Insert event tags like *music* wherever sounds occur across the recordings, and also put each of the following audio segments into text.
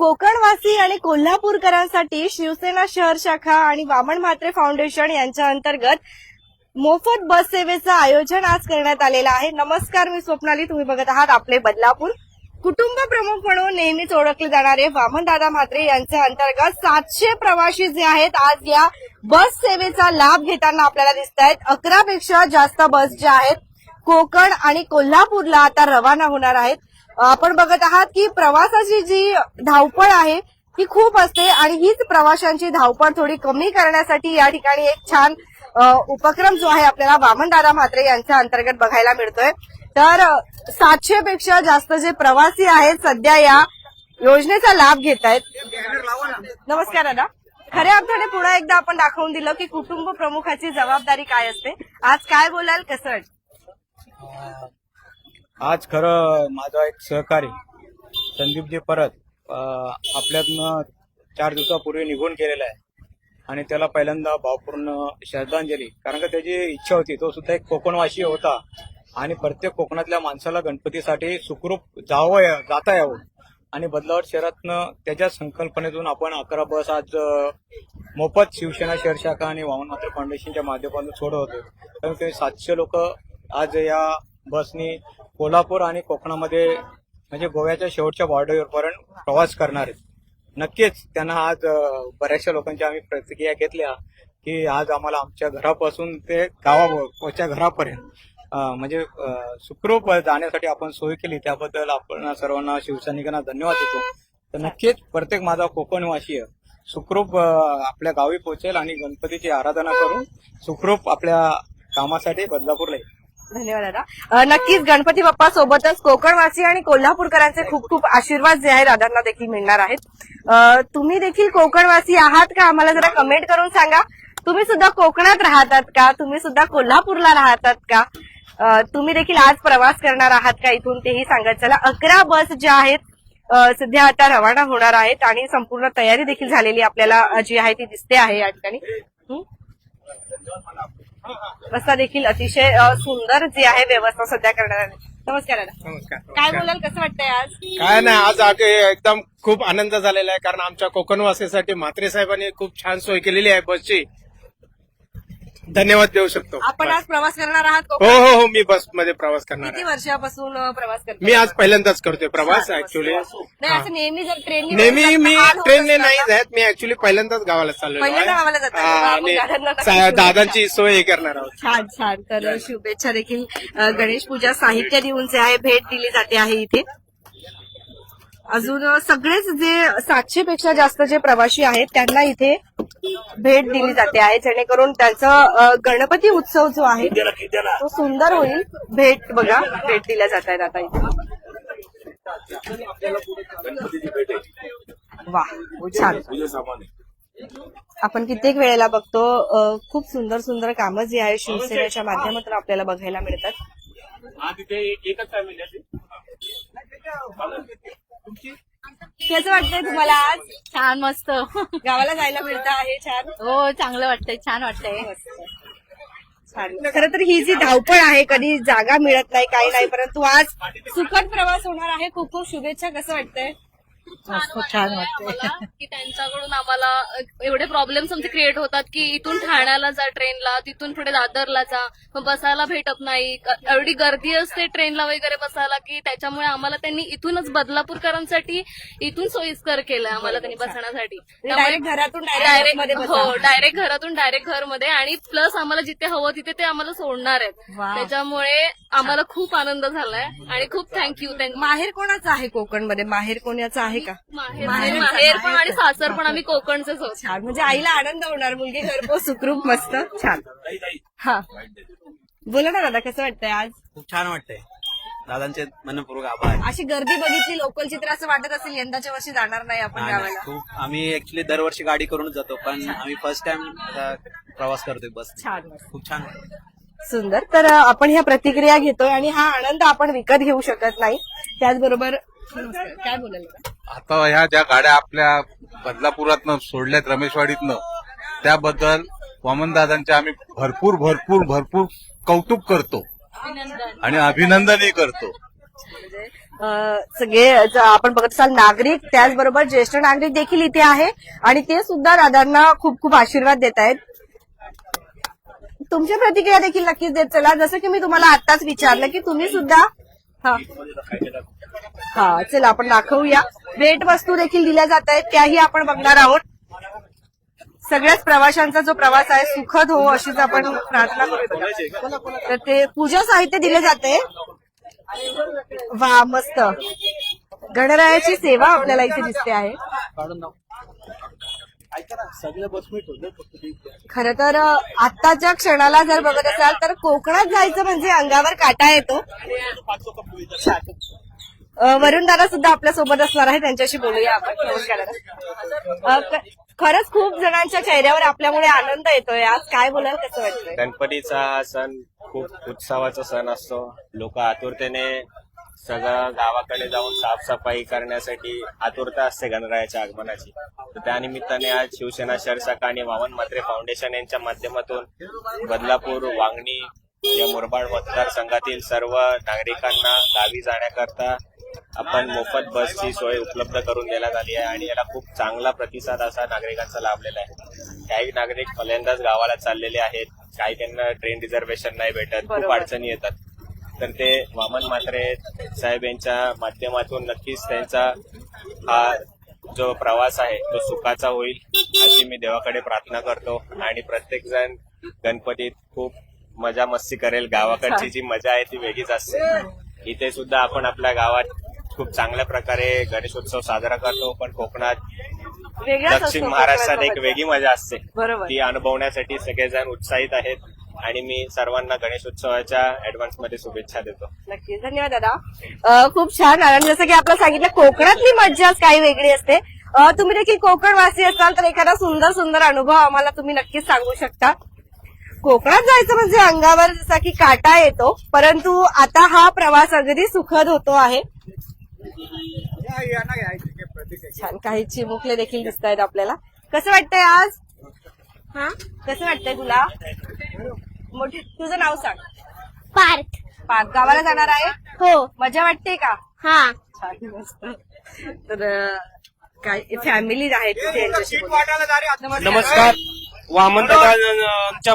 कोकणवासी आणि कोल्हापूरकरांसाठी शिवसेना शहर शाखा आणि वामन म्हात्रे फाउंडेशन यांच्या अंतर्गत मोफत बस सेवेचं आयोजन आज करण्यात आलेलं आहे. नमस्कार मी स्वप्नाली. तुम्ही बघत आहात आपले बदलापूर. कुटुंब प्रमुख म्हणून नेहमीच ओळखले जाणारे वामनदादा म्हात्रे यांच्या अंतर्गत सातशे प्रवासी जे आहेत आज या बस सेवेचा लाभ घेताना आपल्याला दिसत आहेत अकरापेक्षा जास्त बस ज्या आहेत कोकण आणि कोल्हापूरला आता रवाना होणार आहेत. आपण बघत आहात की प्रवासाची जी धावपळ आहे ती खूप असते आणि हीच प्रवाशांची धावपळ थोडी कमी करण्यासाठी या ठिकाणी एक छान उपक्रम जो आहे आपल्याला वामनदादा म्हात्रे यांच्या अंतर्गत बघायला मिळतोय. तर सातशे पेक्षा जास्त जे प्रवासी आहेत सध्या या योजनेचा लाभ घेत आहेत. नमस्कार दादा. खऱ्या अर्थाने पुन्हा एकदा आपण दाखवून दिलं की कुटुंब प्रमुखाची जबाबदारी काय असते? आज काय बोलाल? कसं आज खरं माझा एक सहकारी संदीपजी परत आपल्यातनं चार दिवसापूर्वी निघून गेलेला आहे. आणि त्याला पहिल्यांदा भावपूर्ण श्रद्धांजली. कारण का त्याची इच्छा होती तो सुद्धा एक कोकणवासी होता. आणि प्रत्येक कोकणातल्या माणसाला गणपतीसाठी सुखरूप जावं या- जाता यावं. आणि बदलावट शहरातनं त्याच्या संकल्पनेतून आपण अकरा बस आज मोफत शिवसेना शहर शाखा आणि वामन मात्र फाउंडेशनच्या माध्यमातून सोडवतो होतो. कारण ते सातशे लोक आज या बसनी कोल्हापूर आणि कोकणामध्ये म्हणजे गोव्याच्या शेवटच्या बॉर्डरपर्यंत प्रवास करणार आहेत. नक्कीच त्यांना आज बऱ्याचशा लोकांच्या आम्ही प्रतिक्रिया घेतल्या की आज आम्हाला आमच्या घरापासून ते गावाच्या घरापर्यंत म्हणजे सुखरूप जाण्यासाठी आपण सोय केली. त्याबद्दल आपण सर्वांना शिवसैनिकांना धन्यवाद देतो. तर नक्कीच प्रत्येक माझा कोकणवासीय सुखरूप आपल्या गावी पोहोचेल आणि गणपतीची आराधना करून सुखरूप आपल्या कामासाठी बदलापूरला येईल. धन्यवाद दादा नक्कीच गणपती बाप्पा सोबतच कोकणवासी आणि कोल्हापूरकरांचे खूप खूप आशीर्वाद जे आहे दादांना देखील मिळणार आहेत. तुम्ही देखील कोकणवासी आहात का? आम्हाला जरा कमेंट करून सांगा. तुम्ही सुद्धा कोकणात राहतात का? तुम्ही सुद्धा कोल्हापूरला राहतात का? तुम्ही देखील आज प्रवास करणार आहात का इथून? तेही सांगत चला अकरा बस ज्या आहेत सध्या आता रवाना होणार आहेत आणि संपूर्ण तयारी देखील झालेली आपल्याला जी आहे ती दिसते आहे या ठिकाणी. रस्ता देखील अतिशय सुंदर जी आहे व्यवस्था सध्या करण्यात आली. नमस्कार दादा. नमस्कार काय बोलाल? कसं वाटतंय आज? काय नाही आज आगे एकदम खूप आनंद झालेला आहे कारण आमच्या कोकणवासीसाठी म्हात्रे साहेबांनी खूप छान सोय केलेली आहे बसची. धन्यवाद देऊ शकतो. आपण आज प्रवास करणार आहात हो कोकणात? हो हो मी बसमध्ये प्रवास करणार किती आहे. वर्षापासून अ, प्रवास करतो मी आज पहिल्यांदाच करतोय प्रवास ऍक्च्युली नाही असं नेहमी जर ट्रेन नेहमी मी ट्रेनने नाही जात मी ऍक्च्युली पहिल्यांदाच गावाला चाललो पहिल्यांदा गावाला जाता. दादांना नक्की. दादांची सोय हे करणार आहोत. छान छान. तर शुभेच्छा देखील. अ, गणेश पूजा साहित्य देऊन जे आहे भेट दिली जाते आहे इथे. अजून अ, सगळेच जे सातशे पेक्षा जास्त जे प्रवासी आहेत त्यांना इथे भेट दिली जाते आहे जेणेकरून त्यांचा गणपती उत्सव जो आहे तो सुंदर होईल. भेट बघा भेट दिल्या जात आहेत आता इथे. वा छान. आपण कित्येक वेळेला बघतो खूप सुंदर सुंदर कामं जी आहे शिवसेनेच्या माध्यमातून आपल्याला बघायला मिळतात. कसं वाटतंय तुम्हाला आज? छान मस्त. गावाला जायला मिळतं आहे छान? हो चांगलं वाटतंय छान वाटतंय. छान. खरं तर ही जी धावपळ आहे कधी जागा मिळत नाही काही नाही परंतु आज सुखद प्रवास होणार आहे. खूप खूप शुभेच्छा. कसं वाटतंय? छान की त्यांच्याकडून आम्हाला एवढे प्रॉब्लेम्स आमचे क्रिएट होतात की इथून ठाण्याला जा ट्रेनला तिथून पुढे दादरला जा. मग बसायला भेटत नाही. एवढी गर्दी असते ट्रेनला वगैरे बसायला की त्याच्यामुळे आम्हाला त्यांनी इथूनच बदलापूरकरांसाठी इथून सोयीस्कर केलं आम्हाला त्यांनी बसण्यासाठी. डायरेक्ट घरातून डायरेक्ट हो डायरेक्ट घरातून डायरेक्ट घरमध्ये आणि प्लस आम्हाला जिथे हवं तिथे ते आम्हाला सोडणार आहेत. त्याच्यामुळे आम्हाला खूप आनंद झालाय आणि खूप थँक्यू माहेर कोणाचं आहे कोकणमध्ये? माहेर कोणाचं आहे का माहेर माहेर पण आणि सासर पण आम्ही कोकणचेच होतो छान. म्हणजे आईला आनंद होणार मुलगी घरपोच सुखरूप मस्त. छान. हा. बोला ना दादा कसं वाटतंय आज? खूप छान वाटतंय. दादांचे मनपूर्वक आभार. अशी गर्दी बघितली लोकलची तर असं वाटत असेल यंदाच्या वर्षी जाणार नाही आपण आणि गावाला खूप आम्ही ऍक्च्युली दरवर्षी गाडी करूनच जातो पण आम्ही फर्स्ट टाइम प्रवास करतोय बस छान. खूप छान वाटतंय. सुंदर. तर अ, आपण ह्या प्रतिक्रिया घेतोय आणि हा आनंद आपण विकत घेऊ शकत नाही. त्याचबरोबर काय बोलायला? आता ह्या ज्या गाड्या आपल्या बदलापुरातनं सोडल्यात रमेशवाडीतनं त्याबद्दल वामनदादांचे आम्ही भरपूर भरपूर भरपूर कौतुक करतो. आणि अभिनंदनही करतो. अं, सगळे आपण बघत असाल नागरिक त्याचबरोबर ज्येष्ठ नागरिक देखील इथे आहे. आणि ते सुद्धा दादांना खूप खूप आशीर्वाद देत आहेत. तुमच्या प्रतिक्रिया देखील नक्कीच देत चला. जसं की मी तुम्हाला आताच विचारलं की तुम्ही सुद्धा हा. हा चला आपण दाखवूया. भेट वस्तू देखील दिल्या जात आहेत त्याही आपण बघणार आहोत. सगळ्याच प्रवाशांचा जो प्रवास आहे सुखद हो अशीच आपण प्रार्थना करतो तर ते पूजा साहित्य दिले जाते. वा मस्त. गणरायाची सेवा आपल्याला इथे दिसते आहे. खर तर आत्ताच्या क्षणाला जर बघत असाल तर कोकणात जायचं म्हणजे अंगावर काटा येतो. वरुण दादा सुद्धा आपल्यासोबत असणार आहे त्यांच्याशी बोलूया आपण. नमस्कार खरंच खूप जणांच्या चेहऱ्यावर आपल्यामुळे आनंद येतोय. आज काय बोलाल कसं वाटतं गणपतीचा सण खूप उत्सवाचा सण असतो. लोक आतुरतेने सगळं गावाकडे जाऊन साफसफाई करण्यासाठी आतुरता असते गणरायाच्या आगमनाची. तर त्यानिमित्ताने आज शिवसेना शहर आणि वामन म्हात्रे फाउंडेशन यांच्या माध्यमातून बदलापूर वांगणी या मुरबाड मतदारसंघातील सर्व नागरिकांना गावी जाण्याकरता आपण मोफत बसची सोय उपलब्ध करून देण्यात आली आहे आणि याला खूप चांगला प्रतिसाद असा नागरिकांचा लाभलेला आहे. काही नागरिक पहिल्यांदाच गावाला चाललेले आहेत. काही त्यांना ट्रेन रिझर्वेशन नाही भेटत. खूप. अडचणी येतात. तर ते वामन म्हात्रे साहेब यांच्या माध्यमातून नक्कीच त्यांचा हा जो प्रवास आहे तो सुखाचा होईल अशी मी देवाकडे प्रार्थना करतो. आणि प्रत्येक जण गणपतीत खूप मजा मस्ती करेल. गावाकडची जी मजा आहे ती वेगळीच असते. इथे सुद्धा आपण आपल्या गावात खूप चांगल्या प्रकारे गणेशोत्सव साजरा करतो पण कोकणात दक्षिण महाराष्ट्रात एक वेगळी मजा असते. बरोबर. ती अनुभवण्यासाठी सगळेजण उत्साहित आहेत आणि मी सर्वांना गणेशोत्सवाच्या ऍडव्हान्समध्ये शुभेच्छा देतो. नक्की. धन्यवाद दादा. खूप छान आणि जसं की आपलं सांगितलं कोकणातली मज्जाच काही वेगळी असते. तुम्ही देखील कोकणवासी असाल तर एखादा सुंदर सुंदर अनुभव आम्हाला तुम्ही नक्कीच सांगू शकता. कोकणात जायचं म्हणजे अंगावर जसा की काटा येतो परंतु आता हा प्रवास अगदी सुखद होतो आहे. छान काही चिमुकले देखील दिसत आहेत आपल्याला. कसं वाटतंय आज? हा? कसं वाटतंय तुला? मोठी तुझं नाव सांग. पार्क पाच गावाला जाणार आहे? हो. मजा वाटते का? हा. छान मस्त. तर काय फॅमिली आहेत. नमस्कार. वामनदादांच्या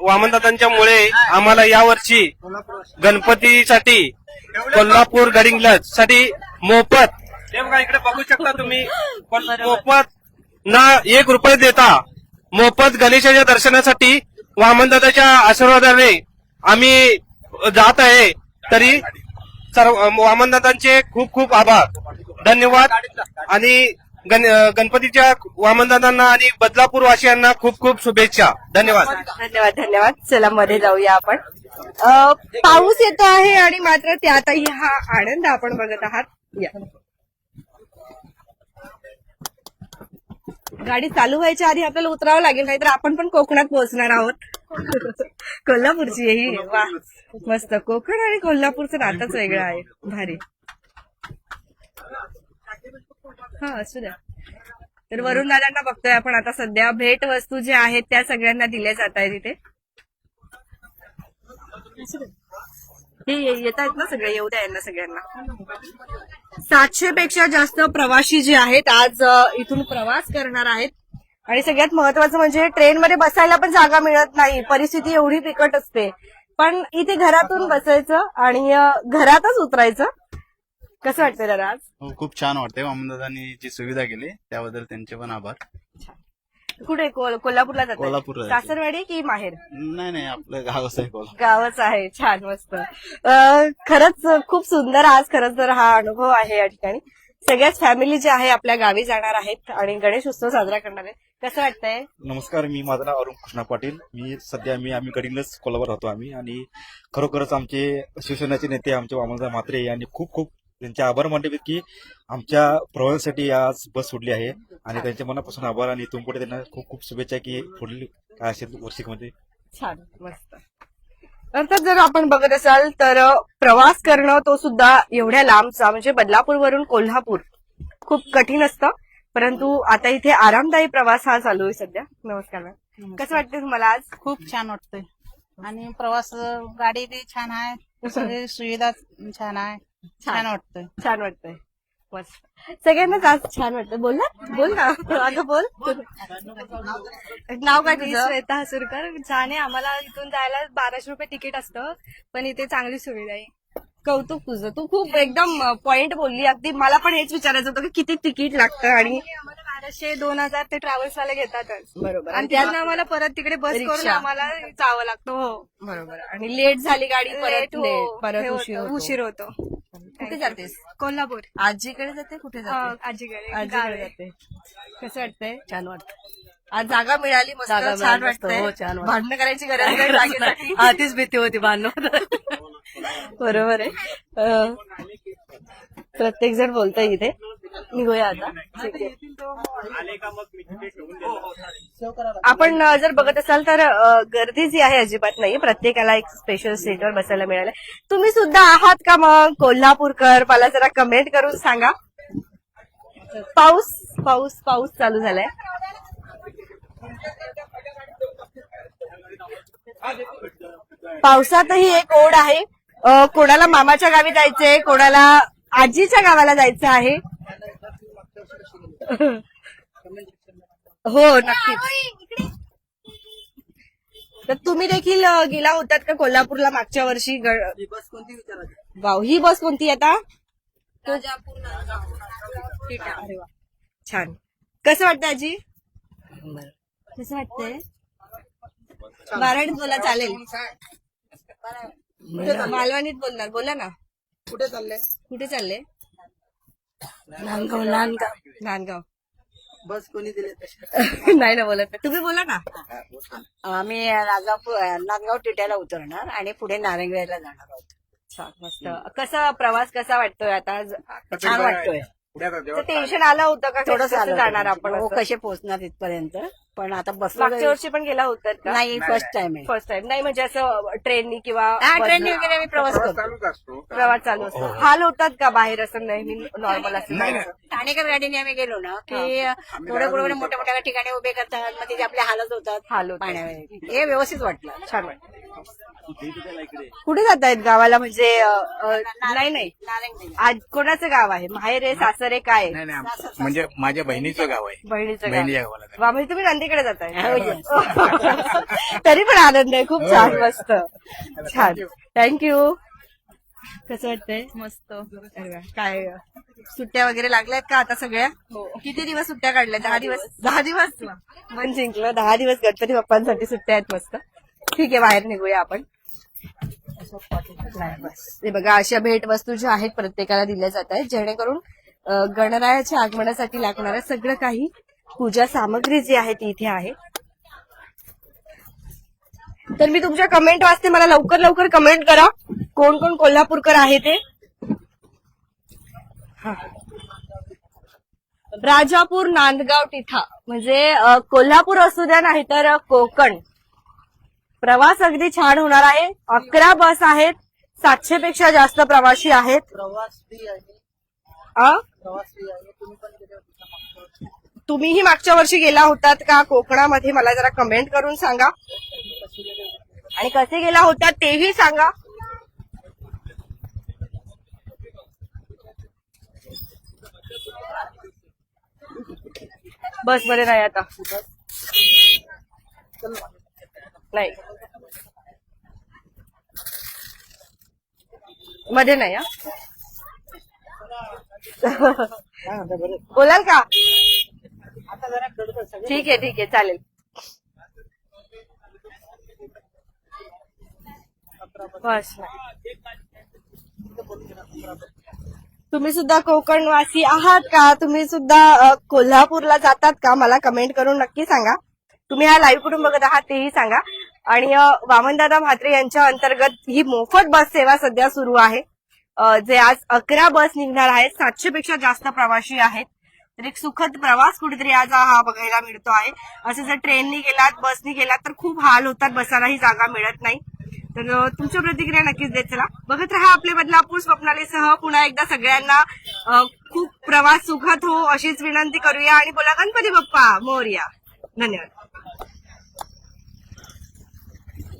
वामनदादांच्यामुळे आम्हाला यावर्षी गणपतीसाठी कोल्हापूर गडिंगलजसाठी मोफत बघा इकडे बघू शकता तुम्ही. पण मोफत ना एक रुपये देता. मोफत गणेशाच्या दर्शनासाठी वामनदादाच्या आशीर्वादाने आम्ही जात आहे. तरी सर्व वामनदादांचे खूप खूप आभार. धन्यवाद. आणि गण गणपतीच्या वामनदादांना आणि बदलापूर वासियांना खूप खूप शुभेच्छा. धन्यवाद. धन्यवाद धन्यवाद. चला मध्ये जाऊया आपण. पाऊस येतो आहे आणि मात्र त्यातही हा आनंद आपण बघत आहात. या. गाडी चालू व्हायच्या आधी आपल्याला उतरावं लागेल नाहीतर आपण पण कोकणात पोहोचणार आहोत. कोल्हापूरची ही वा मस्त. कोकण आणि कोल्हापूरचं नातंच वेगळं आहे. भारी. हा असू द्या. तर वरुण दादांना बघतोय आपण आता सध्या. भेट वस्तू ज्या आहेत त्या सगळ्यांना दिल्या जात आहेत इथे. हे येत आहेत ना सगळे? येऊ द्या यांना सगळ्यांना. सातशे पेक्षा जास्त प्रवासी जे आहेत आज इथून प्रवास करणार आहेत. आणि सगळ्यात महत्वाचं म्हणजे ट्रेनमध्ये बसायला पण जागा मिळत नाही. परिस्थिती एवढी बिकट असते. पण इथे घरातून बसायचं आणि घरातच उतरायचं. कसं वाटतंय दादा आज? हो खूप छान वाटतंय. वामनदादांनी जी सुविधा केली त्याबद्दल त्यांचे पण आभार. कुठे? कोल- कोल्हापूरला जात कोल्हापूरला. सासरवाडी की माहेर? नाही नाही आपलं गावच आहे कोल्हापूर. गावच आहे. छान मस्त. अं, खरंच खूप सुंदर आज खरंच तर हा अनुभव आहे या ठिकाणी. सगळ्याच फॅमिली जे आहे आपल्या गावी जाणार आहेत आणि गणेश उत्सव साजरा करणार आहेत. कसं वाटतंय? नमस्कार मी माझं नाव अरुण कृष्णा पाटील. मी सध्या मी आम्ही गडिंगलच कोल्हापूर राहतो आम्ही. आणि खरोखरच आमचे शिवसेनेचे नेते आमचे वामनदा म्हात्रे यांनी खूप खूप त्यांचे आभार मानले की आमच्या प्रवासासाठी आज बस सोडली आहे आणि त्यांच्या मनापासून आभार आणि इथून पुढे त्यांना खूप खूप शुभेच्छा की पुढील काय असेल वर्षिकमध्ये छान मस्त. अर्थात जर आपण बघत असाल तर प्रवास करणं तो सुद्धा एवढ्या लांबचा म्हणजे बदलापूरवरून कोल्हापूर खूप कठीण असतं. परंतु आता इथे आरामदायी प्रवास हा चालू आहे सध्या. नमस्कार मॅम. कसं वाटतं तुम्हाला आज? खूप छान वाटतंय. आणि प्रवास गाडी बी छान आहे. *laughs* सगळी सुविधा छान आहे. छान. वाटतंय. छान वाटतंय. मस्त. सगळ्यांनाच आज छान वाटतं बोल ना. बोल ना. अगं बोल. नाव काय तुझं? श्वेता हसूरकर. छान आहे. आम्हाला इथून जायला बाराशे रुपये तिकीट असतं पण इथे चांगली सुविधा आहे. कौतुक तुझं. तू खूप एकदम पॉइंट बोलली. अगदी मला पण हेच विचारायचं होतं की किती तिकीट लागतं आणि बाराशे दोन हजार ते ट्रॅव्हल्स वाले घेतातच. बरोबर. आणि त्यातनं आम्हाला परत तिकडे बस करून रिक्षा. आम्हाला जावं लागतं हो. बरोबर. आणि लेट झाली गाडी परत Late हो, late, परत हे उशीर होतं, होतो. उशीर होतो. कुठे जातेस? कोल्हापूर. आजीकडे जाते कुठे हा, जाते आजीकडे. आजीकडे गावी. जाते. कसं वाटतंय? छान वाटतं. आज जागा मिळाली मस्त जागा छान मिळाली मस्त, वाटतंय. हो, छान. भांडणं करायची गरज नाही *laughs* जागेसाठी. आधीच भीती होती भांडण. बरोबर आहे. प्रत्येक जण बोलतोय इथे. निघूया आता. ठीक आहे. आपण जर बघत असाल तर गर्दी जी आहे अजिबात नाही प्रत्येकाला एक स्पेशल सीटवर बसायला मिळालं तुम्ही सुद्धा आहात का मग? कोल्हापूरकर मला जरा कमेंट करून सांगा. पाऊस पाऊस पाऊस चालू झालाय. पावसातही एक ओढ आहे. कोणाला मामाच्या गावी जायचंय कोणाला आजीच्या गावाला जायचं आहे. हो नक्कीच. तर तुम्ही देखील गेला होतात का कोल्हापूरला मागच्या वर्षी? वाव ही बस कोणती आता? अरे वा. छान. कसं वाटतं आजी? कसं वाटतंय? मराठीत बोला चालेल. मालवणीत बोलणार. बोला ना. कुठे चालले? कुठे चालले? नांदगाव नांदगाव नांदगाव बस कोणी दिले *laughs* नाही ना बोलत. तुम्ही बोला ना. आम्ही नागापूर नांदगाव टिट्याला उतरणार आणि पुढे नारंगीला जाणार आहोत. मस्त. कसा प्रवास कसा वाटतोय आता? छान वाटतोय. टेन्शन आलं होतं का? थोडं कसं जाणार आपण हो? कसे पोहोचणार तिथपर्यंत पण आता बस मागच्या वर्षी पण गेला होतात का? नाही फर्स्ट टाइम आहे. फर्स्ट टाइम नाही म्हणजे असं ट्रेननी किंवा हा? ट्रेनने वगैरे आम्ही प्रवास करतो. प्रवास चालू असतो. हाल होतात का बाहेर असं नेहमी नॉर्मल असं? ठाणेकर गाडीने आम्ही गेलो ना की थोडे पुढे मोठ्या मोठ्या ठिकाणी उभे करतात मग तिथे आपले हालत होतात. हाल होतात. पाण्यावर हे व्यवस्थित वाटलं. छान वाटतं कुठे जात आहेत गावाला? म्हणजे अं, अं, नाही नाही. आज कोणाचं गाव आहे? माहेर आहे सासर आहे काय आहे? नाही नाही आम- म्हणजे माझ्या बहिणीचं गाव आहे. बहिणीचं गाव. बहिणीच्या गावाला. वा म्हणजे तुम्ही नंदीकडे जाताय. *laughs* तरी पण आनंद आहे. खूप छान मस्त. छान. थँक्यू कसं वाटतंय? मस्त. काय सुट्ट्या वगैरे लागल्यात का आता सगळ्या? किती दिवस सुट्ट्या काढल्या दहा दिवस? दहा दिवस? मन जिंकलं. दहा दिवस गणपती बाप्पांसाठी सुट्ट्या आहेत मस्त. ठीक आहे बाहेर निघूया आपण. हे बघा अशा भेट वस्तू ज्या आहेत प्रत्येकाला दिल्या जात आहेत जेणेकरून गणरायाच्या आगमनासाठी लागणारं सगळं काही पूजा सामग्री जी आहे ती इथे आहे. तर मी तुमच्या कमेंट वाचते मला लवकर लवकर कमेंट करा. कोण कोण कोल्हापूरकर आहे ते? हा. राजापूर नांदगाव तिठा म्हणजे कोल्हापूर असू द्या नाही तर कोकण. प्रवास अगदी छान होणार आहे. अकरा बस आहेत. सातशे पेक्षा जास्त प्रवासी आहेत. प्रवास फ्री आहे. तुम्हीही मागच्या वर्षी गेला होतात का? कोकणामध्ये मला जरा कमेंट करून सांगा. आणि कसे गेला होता तेही सांगा. बसमध्ये नाही आता. नाही. मध्ये नाही बोलाल का? ठीक आहे ठीक आहे चालेल. बस. तुम्ही सुद्धा कोकणवासी आहात का? तुम्ही सुद्धा कोल्हापूरला जातात का? मला कमेंट करून नक्की सांगा. तुम्ही हा लाईव्ह कुठून बघत आहात तेही सांगा. आणि वामनदादा म्हात्रे यांच्या अंतर्गत ही मोफत बस सेवा सध्या सुरू आहे. जे आज अकरा बस निघणार आहेत. सातशे पेक्षा जास्त प्रवासी आहेत. तर एक सुखद प्रवास कुठेतरी आज हा बघायला मिळतो आहे. असं जर ट्रेननी गेलात बसनी गेलात तर खूप हाल होतात. बसायलाही जागा मिळत नाही. तर तुमच्या प्रतिक्रिया नक्कीच देत चला. बघत राहा आपले बदलापूर स्वप्नालीसह पुन्हा एकदा सगळ्यांना खूप प्रवास सुखद हो अशीच विनंती करूया. आणि बोला गणपती बाप्पा मोर्या. धन्यवाद.